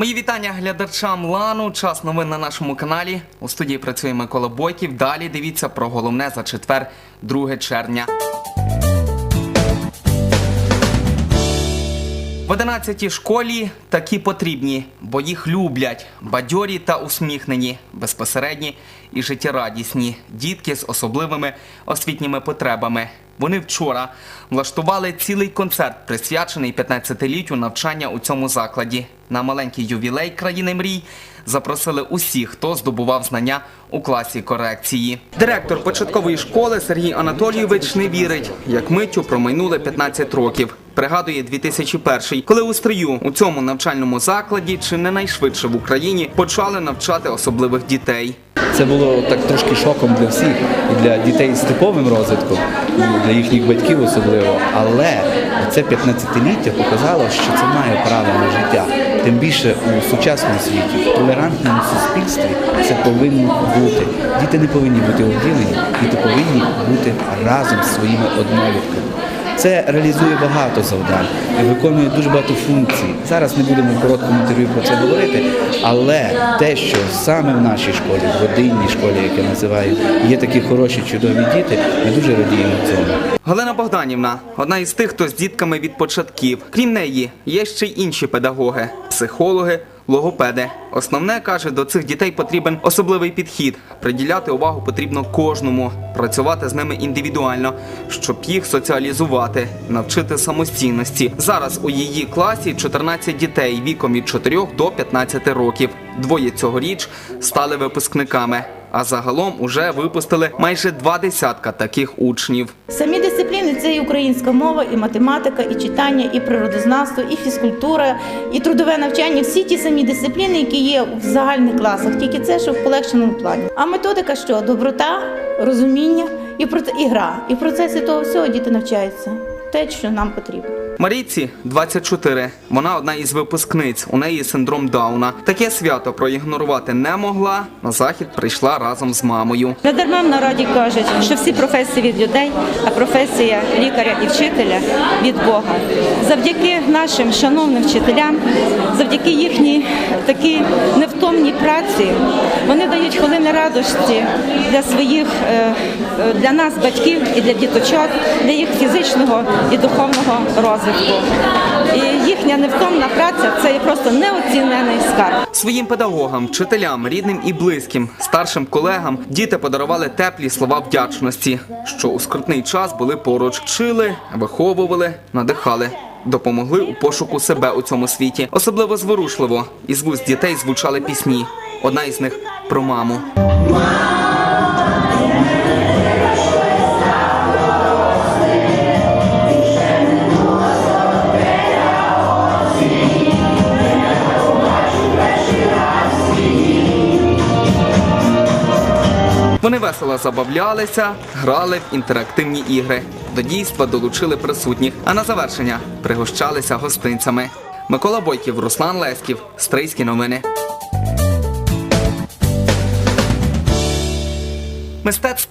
Мої вітання глядачам Лану. Час новин на нашому каналі. У студії працює Микола Бойків. Далі дивіться про головне за четвер, 2 червня. В 11 школі такі потрібні, бо їх люблять бадьорі та усміхнені, безпосередні і життєрадісні дітки з особливими освітніми потребами. Вони вчора влаштували цілий концерт, присвячений 15-літтю навчання у цьому закладі. На маленький ювілей країни мрій запросили усіх, хто здобував знання у класі корекції. Директор початкової школи Сергій Анатолійович не вірить, як миттю промайнули 15 років. Пригадує 2001, коли у стрию у цьому навчальному закладі чи не найшвидше в Україні почали навчати особливих дітей. Це було так трошки шоком для всіх, і для дітей з типовим розвитком, для їхніх батьків особливо. Але це 15-ліття показало, що це має право на життя. Тим більше у сучасному світі, в толерантному суспільстві це повинно бути. Діти не повинні бути обділені, діти повинні бути разом з своїми однолітками. Це реалізує багато завдань виконує дуже багато функцій. Зараз не будемо в короткому інтерв'ю про це говорити, але те, що саме в нашій школі, в годинній школі, як я називаю, є такі хороші, чудові діти, ми дуже радіємо цьому. Галина Богданівна одна із тих, хто з дітками від початків. Крім неї, є ще й інші педагоги, психологи, логопеди. Основне каже, до цих дітей потрібен особливий підхід. Приділяти увагу потрібно кожному, працювати з ними індивідуально, щоб їх соціалізувати, навчити самостійності. Зараз у її класі 14 дітей віком від 4 до 15 років. Двоє цьогоріч стали випускниками. А загалом уже випустили майже два десятка таких учнів. Самі дисципліни це і українська мова, і математика, і читання, і природознавство, і фізкультура, і трудове навчання. Всі ті самі дисципліни, які є в загальних класах, тільки це що в полегшеному плані. А методика що? Доброта, розуміння і і гра. І в процесі того всього діти навчаються. Те, що нам потрібно. Марійці 24. Вона одна із випускниць. У неї синдром Дауна. Таке свято проігнорувати не могла. На захід прийшла разом з мамою. Не дарма в народі кажуть, що всі професії від людей, а професія лікаря і вчителя від Бога. Завдяки нашим шановним вчителям, завдяки їхній такій невтомній праці, вони дають хвилини радості для своїх, е, е, для нас, батьків і для діточок, для їх фізичного і духовного розвитку. І їхня невтомна праця це є просто неоцінений скарб. Своїм педагогам, вчителям, рідним і близьким, старшим колегам діти подарували теплі слова вдячності, що у скрутний час були поруч, вчили, виховували, надихали. Допомогли у пошуку себе у цьому світі. Особливо зворушливо із вуст дітей звучали пісні. Одна із них про маму. Вони весело забавлялися, грали в інтерактивні ігри. До дійства долучили присутніх, а на завершення пригощалися гостинцями. Микола Бойків, Руслан Леськів, Стрийські новини. Мистецтво